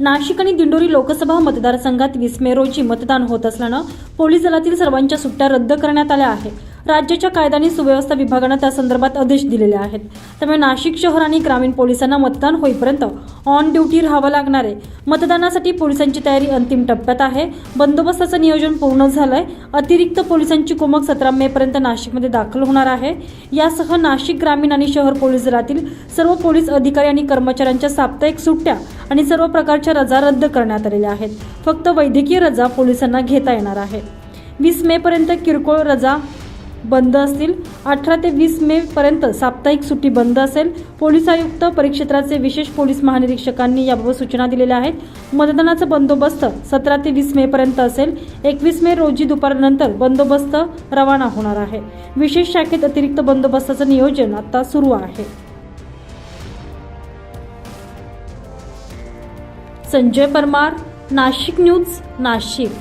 नाशिक आणि दिंडोरी लोकसभा मतदारसंघात वीस मे रोजी मतदान होत असल्यानं पोलीस दलातील सर्वांच्या सुट्ट्या रद्द करण्यात आल्या आहेत. राज्याच्या कायदा आणि सुव्यवस्था विभागानं त्या संदर्भात आदेश दिलेले आहेत. त्यामुळे नाशिक शहर आणि ग्रामीण पोलिसांना मतदान होईपर्यंत ऑन ड्युटी राहावं लागणार आहे. मतदानासाठी पोलिसांची तयारी अंतिम टप्प्यात आहे. बंदोबस्ताचं नियोजन पूर्ण झालंय. अतिरिक्त पोलिसांची कुमक सतरा मे पर्यंत नाशिकमध्ये दाखल होणार आहे. यासह नाशिक ग्रामीण आणि शहर पोलीस दलातील सर्व पोलीस अधिकारी आणि कर्मचाऱ्यांच्या साप्ताहिक सुट्ट्या आणि सर्व प्रकारच्या रजा रद्द करण्यात आलेल्या आहेत. फक्त वैद्यकीय रजा पोलिसांना घेता येणार आहे. वीस मे पर्यंत किरकोळ रजा बंद असतील. अठरा ते वीस मे पर्यंत साप्ताहिक सुट्टी बंद असेल. पोलीस आयुक्त परिक्षेत्राचे विशेष पोलीस महानिरीक्षकांनी याबाबत सूचना दिलेल्या आहेत. मतदानाचा बंदोबस्त सतरा ते वीस मे पर्यंत असेल. एकवीस मे रोजी दुपारनंतर बंदोबस्त रवाना होणार आहे. विशेष शाखेत अतिरिक्त बंदोबस्ताचं नियोजन आता सुरू आहे. संजय परमार नाशिक न्यूज नाशिक.